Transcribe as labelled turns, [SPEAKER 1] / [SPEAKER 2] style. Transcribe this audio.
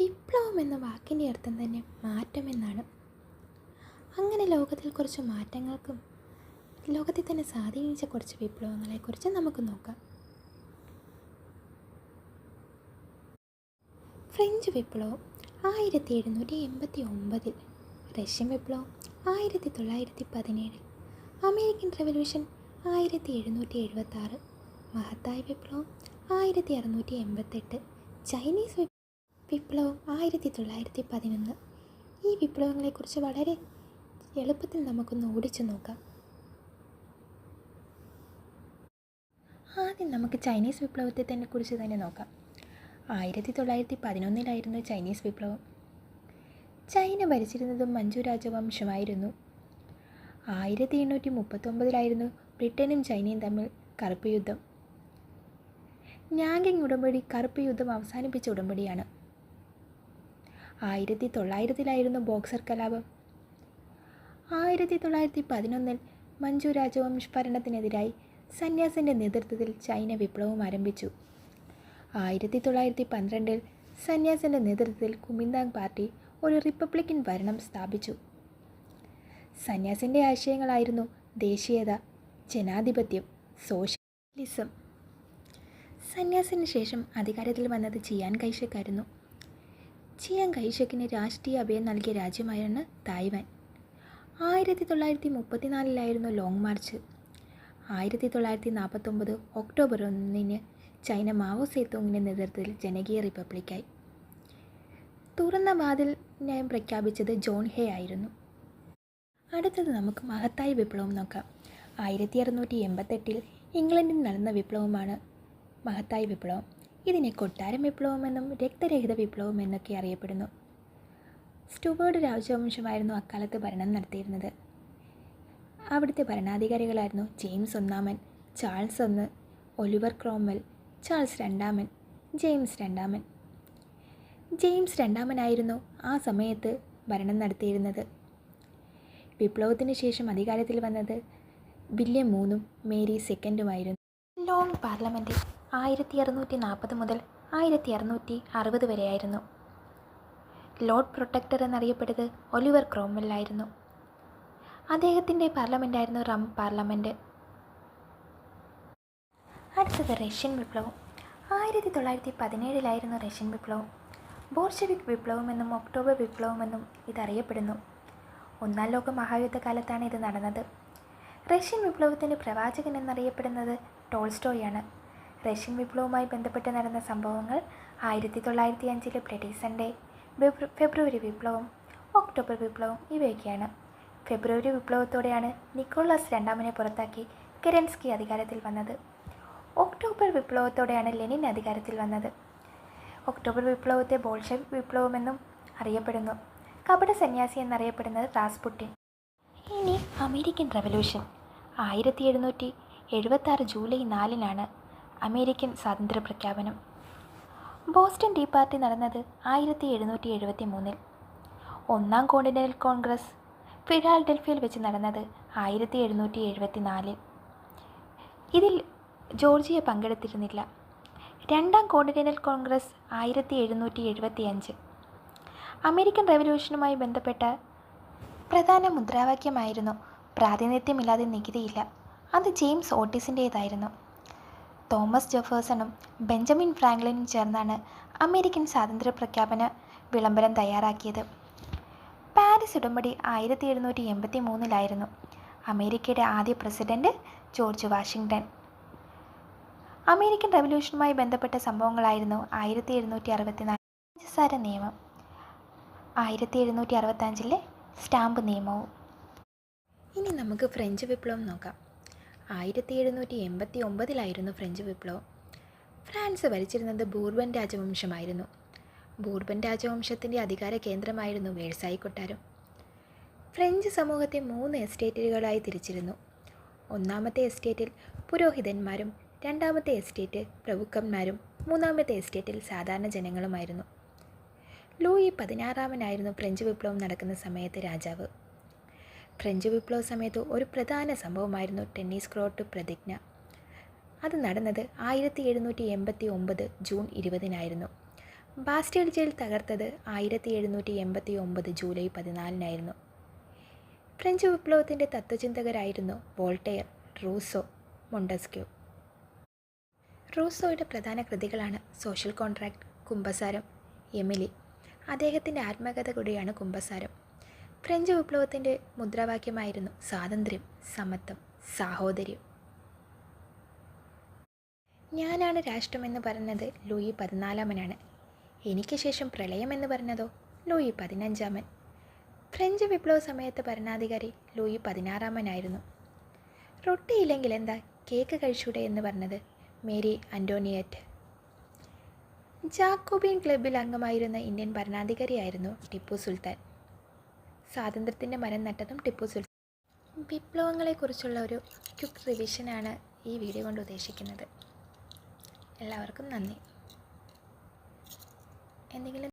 [SPEAKER 1] വിപ്ലവം എന്ന വാക്കിന്റെ അർത്ഥം തന്നെ മാറ്റമെന്നാണ്. അങ്ങനെ ലോകത്തിൽ കുറച്ച് മാറ്റങ്ങൾക്കും ലോകത്തിൽ തന്നെ സ്വാധീനിച്ച കുറച്ച് വിപ്ലവങ്ങളെക്കുറിച്ച് നമുക്ക് നോക്കാം. ഫ്രഞ്ച് വിപ്ലവം ആയിരത്തി എഴുന്നൂറ്റി എൺപത്തി ഒമ്പതിൽ റഷ്യൻ വിപ്ലവം ആയിരത്തി തൊള്ളായിരത്തി പതിനേഴിൽ അമേരിക്കൻ റെവല്യൂഷൻ ആയിരത്തി എഴുന്നൂറ്റി എഴുപത്തി ആറ് മഹത്തായ വിപ്ലവം ആയിരത്തി അറുന്നൂറ്റി എൺപത്തെട്ട് ചൈനീസ് വിപ്- വിപ്ലവം ആയിരത്തി തൊള്ളായിരത്തി പതിനൊന്ന് ഈ വിപ്ലവങ്ങളെക്കുറിച്ച് വളരെ എളുപ്പത്തിൽ നമുക്കൊന്ന് ഓടിച്ചു നോക്കാം. ആദ്യം നമുക്ക് ചൈനീസ് വിപ്ലവത്തെ തന്നെ കുറിച്ച് തന്നെ നോക്കാം. ആയിരത്തി തൊള്ളായിരത്തി പതിനൊന്നിലായിരുന്നു ചൈനീസ് വിപ്ലവം. ചൈന ഭരിച്ചിരുന്നത് മഞ്ജു രാജവംശമായിരുന്നു. ആയിരത്തി എണ്ണൂറ്റി മുപ്പത്തൊമ്പതിലായിരുന്നു ബ്രിട്ടനും ചൈനയും തമ്മിൽ കറുപ്പ് യുദ്ധം. ഞാങ്കിങ് ഉടമ്പടി കറുപ്പ് യുദ്ധം അവസാനിപ്പിച്ച ഉടമ്പടിയാണ്. ആയിരത്തി തൊള്ളായിരത്തിലായിരുന്നു ബോക്സർ കലാപം. ആയിരത്തി തൊള്ളായിരത്തി പതിനൊന്നിൽ മഞ്ജു രാജവംശ ഭരണത്തിനെതിരായി സന്യാസിന്റെ നേതൃത്വത്തിൽ ചൈന വിപ്ലവം ആരംഭിച്ചു. ആയിരത്തി തൊള്ളായിരത്തി പന്ത്രണ്ടിൽ സന്യാസിന്റെ നേതൃത്വത്തിൽ കുമിന്താങ് പാർട്ടി ഒരു റിപ്പബ്ലിക്കൻ ഭരണം സ്ഥാപിച്ചു. സന്യാസിന്റെ ആശയങ്ങളായിരുന്നു ദേശീയത ജനാധിപത്യം സോഷ്യലിസം. സന്യാസിന് ശേഷം അധികാരത്തിൽ വന്നത് ചിയാൻ കൈഷക്കായിരുന്നു ചിയാൻ കൈഷക്കിന് രാഷ്ട്രീയ അഭയം നൽകിയ രാജ്യമായാണ് തായ്വാൻ. ആയിരത്തി തൊള്ളായിരത്തി മുപ്പത്തിനാലിലായിരുന്നു ലോങ് മാർച്ച്. ആയിരത്തി തൊള്ളായിരത്തി നാൽപ്പത്തൊമ്പത് ഒക്ടോബർ ഒന്നിന് ചൈന മാവോ സേത്തോങ്ങിന്റെ നേതൃത്വത്തിൽ ജനകീയ റിപ്പബ്ലിക്കായി. തുറന്ന വാതിൽ നയം പ്രഖ്യാപിച്ചത് ജോൺ ഹേ ആയിരുന്നു. അടുത്തത് നമുക്ക് മഹത്തായ വിപ്ലവം നോക്കാം. ആയിരത്തി അറുന്നൂറ്റി എൺപത്തെട്ടിൽ ഇംഗ്ലണ്ടിൽ നടന്ന വിപ്ലവമാണ് മഹത്തായ വിപ്ലവം. ഇതിനെ കൊട്ടാരം വിപ്ലവമെന്നും രക്തരഹിത വിപ്ലവം എന്നൊക്കെ അറിയപ്പെടുന്നു. സ്റ്റുബേർഡ് രാജവംശമായിരുന്നു അക്കാലത്ത് ഭരണം നടത്തിയിരുന്നത്. അവിടുത്തെ ഭരണാധികാരികളായിരുന്നു ജെയിംസ് ഒന്നാമൻ ചാൾസ് ഒന്ന് ഒലിവർ ക്രോംവെൽ ചാൾസ് രണ്ടാമൻ ജെയിംസ് രണ്ടാമൻ. ജെയിംസ് രണ്ടാമനായിരുന്നു ആ സമയത്ത് ഭരണം നടത്തിയിരുന്നത്. വിപ്ലവത്തിന് ശേഷം അധികാരത്തിൽ വന്നത് വില്യം മൂന്നും മേരി സെക്കൻഡുമായിരുന്നു. ലോങ് പാർലമെന്റ് ആയിരത്തി അറുന്നൂറ്റി നാൽപ്പത് മുതൽ ആയിരത്തി അറുന്നൂറ്റി അറുപത് വരെയായിരുന്നു. ലോർഡ് പ്രൊട്ടക്ടർ എന്നറിയപ്പെട്ടത് ഒലിവർ ക്രോംവെല്ലായിരുന്നു അദ്ദേഹത്തിന്റെ പാർലമെന്റായിരുന്നു റം പാർലമെന്റ് അടുത്തത് റഷ്യൻ വിപ്ലവം. ആയിരത്തി തൊള്ളായിരത്തി പതിനേഴിലായിരുന്നു റഷ്യൻ വിപ്ലവം. ബോർഷവിക് വിപ്ലവമെന്നും ഒക്ടോബർ വിപ്ലവമെന്നും ഇതറിയപ്പെടുന്നു. ഒന്നാം ലോക മഹായുദ്ധകാലത്താണ് ഇത് നടന്നത്. റഷ്യൻ വിപ്ലവത്തിന്റെ പ്രവാചകൻ എന്നറിയപ്പെടുന്നത് ടോൾസ്റ്റോയാണ്. റഷ്യൻ വിപ്ലവവുമായി ബന്ധപ്പെട്ട് നടന്ന സംഭവങ്ങൾ ആയിരത്തി തൊള്ളായിരത്തി അഞ്ചിലെ ബ്ലഡി സൺഡേ ഫെബ്രുവരി വിപ്ലവം ഒക്ടോബർ വിപ്ലവം ഇവയൊക്കെയാണ്. ഫെബ്രുവരി വിപ്ലവത്തോടെയാണ് നിക്കോളാസ് രണ്ടാമനെ പുറത്താക്കി കെരൻസ്കി അധികാരത്തിൽ വന്നത്. ഒക്ടോബർ വിപ്ലവത്തോടെയാണ് ലെനിൻ അധികാരത്തിൽ വന്നത്. ഒക്ടോബർ വിപ്ലവത്തെ ബോൾഷെവിക് വിപ്ലവമെന്നും അറിയപ്പെടുന്നു. കപട സന്യാസി എന്നറിയപ്പെടുന്നത് റാസ്പുട്ടിൻ. ഇനി അമേരിക്കൻ റവല്യൂഷൻ. ആയിരത്തി എഴുന്നൂറ്റി എഴുപത്തി ആറ് ജൂലൈ നാലിനാണ് അമേരിക്കൻ സ്വാതന്ത്ര്യ പ്രഖ്യാപനം. ബോസ്റ്റൺ ടീ പാർട്ടി നടന്നത് ആയിരത്തി എഴുന്നൂറ്റി എഴുപത്തി മൂന്നിൽ ഒന്നാം കോണ്ടിനൽ കോൺഗ്രസ് ഫിലാഡൽഫിയയിൽ വെച്ച് നടന്നത് ആയിരത്തി എഴുന്നൂറ്റി എഴുപത്തി നാലിൽ ഇതിൽ ജോർജിയ പങ്കെടുത്തിരുന്നില്ല. രണ്ടാം കോണ്ടിനൽ കോൺഗ്രസ് ആയിരത്തി എഴുന്നൂറ്റി എഴുപത്തി അഞ്ച് അമേരിക്കൻ റവല്യൂഷനുമായി ബന്ധപ്പെട്ട പ്രധാന മുദ്രാവാക്യമായിരുന്നു പ്രാതിനിധ്യമില്ലാതെ നികുതിയില്ല. അത് ജെയിംസ് ഓട്ടിസിന്റേതായിരുന്നു തോമസ് ജെഫേഴ്സണും ബെഞ്ചമിൻ ഫ്രാങ്ക്ലിനും ചേർന്നാണ് അമേരിക്കൻ സ്വാതന്ത്ര്യ പ്രഖ്യാപന വിളംബരം തയ്യാറാക്കിയത്. പാരീസ് ഉടമ്പടി ആയിരത്തി എഴുന്നൂറ്റി എൺപത്തി മൂന്നിലായിരുന്നു അമേരിക്കയുടെ ആദ്യ പ്രസിഡന്റ് ജോർജ് വാഷിങ്ടൺ. അമേരിക്കൻ റവല്യൂഷനുമായി ബന്ധപ്പെട്ട സംഭവങ്ങളായിരുന്നു ആയിരത്തി എഴുന്നൂറ്റി അറുപത്തിനാല് പഞ്ചസാര നിയമം ആയിരത്തി എഴുന്നൂറ്റി അറുപത്തഞ്ചിലെ സ്റ്റാമ്പ് നിയമവും. ഇനി നമുക്ക് ഫ്രഞ്ച് വിപ്ലവം നോക്കാം. ആയിരത്തി എഴുന്നൂറ്റി എൺപത്തി ഒമ്പതിലായിരുന്നു ഫ്രഞ്ച് വിപ്ലവം. ഫ്രാൻസ് ഭരിച്ചിരുന്നത് ബൂർബൻ രാജവംശമായിരുന്നു. ബൂർബൻ രാജവംശത്തിന്റെ അധികാര കേന്ദ്രമായിരുന്നു വേഴ്സായി കൊട്ടാരം. ഫ്രഞ്ച് സമൂഹത്തെ മൂന്ന് എസ്റ്റേറ്റുകളായി തിരിച്ചിരുന്നു. ഒന്നാമത്തെ എസ്റ്റേറ്റിൽ പുരോഹിതന്മാരും രണ്ടാമത്തെ എസ്റ്റേറ്റ് പ്രഭുക്കന്മാരും മൂന്നാമത്തെ എസ്റ്റേറ്റിൽ സാധാരണ ജനങ്ങളുമായിരുന്നു. ലൂയി പതിനാറാമനായിരുന്നു ഫ്രഞ്ച് വിപ്ലവം നടക്കുന്ന സമയത്ത് രാജാവ്. ഫ്രഞ്ച് വിപ്ലവ സമയത്ത് ഒരു പ്രധാന സംഭവമായിരുന്നു ടെന്നീസ് ക്രോട്ട് പ്രതിജ്ഞ. അത് നടന്നത് ആയിരത്തി എഴുന്നൂറ്റി എൺപത്തി ഒമ്പത് ജൂൺ ഇരുപതിനായിരുന്നു. ബാസ്റ്റേഡ് ജയിൽ തകർത്തത് ആയിരത്തി എഴുന്നൂറ്റി എൺപത്തി ഒമ്പത് ജൂലൈ പതിനാലിനായിരുന്നു. ഫ്രഞ്ച് വിപ്ലവത്തിന്റെ തത്വചിന്തകരായിരുന്നു വോൾട്ടെയർ റൂസോ മൊണ്ടസ്ക്യൂ. റൂസോയുടെ പ്രധാന കൃതികളാണ് സോഷ്യൽ കോൺട്രാക്ട് കുംഭസാരം എമിലി. അദ്ദേഹത്തിന്റെ ആത്മകഥ കൂടിയാണ് കുംഭസാരം. ഫ്രഞ്ച് വിപ്ലവത്തിന്റെ മുദ്രാവാക്യമായിരുന്നു സ്വാതന്ത്ര്യം സമത്വം സാഹോദര്യം. ഞാനാണ് രാഷ്ട്രമെന്ന് പറഞ്ഞത് ലൂയി പതിനാലാമനാണ്. എനിക്ക് ശേഷം പ്രളയമെന്ന് പറഞ്ഞതോ? ലൂയി പതിനഞ്ചാമൻ. ഫ്രഞ്ച് വിപ്ലവ സമയത്ത് ഭരണാധികാരി ലൂയി പതിനാറാമനായിരുന്നു. റൊട്ടിയില്ലെങ്കിൽ എന്താ കേക്ക് കഴിച്ചൂടെ എന്ന് പറഞ്ഞത് മേരി അന്റോണിയറ്റ്. ജാക്കോബിൻ ക്ലബിൽ അംഗമായിരുന്ന ഇന്ത്യൻ ഭരണാധികാരിയായിരുന്നു ടിപ്പു സുൽത്താൻ. സ്വാതന്ത്ര്യത്തിന്റെ മരം നട്ടതും ടിപ്പു സുൽത്താൻ. വിപ്ലവങ്ങളെക്കുറിച്ചുള്ള ഒരു ക്യുക്ക് റിവിഷനാണ് ഈ വീഡിയോ കൊണ്ട് ഉദ്ദേശിക്കുന്നത്. എല്ലാവർക്കും നന്ദി. എന്തെങ്കിലും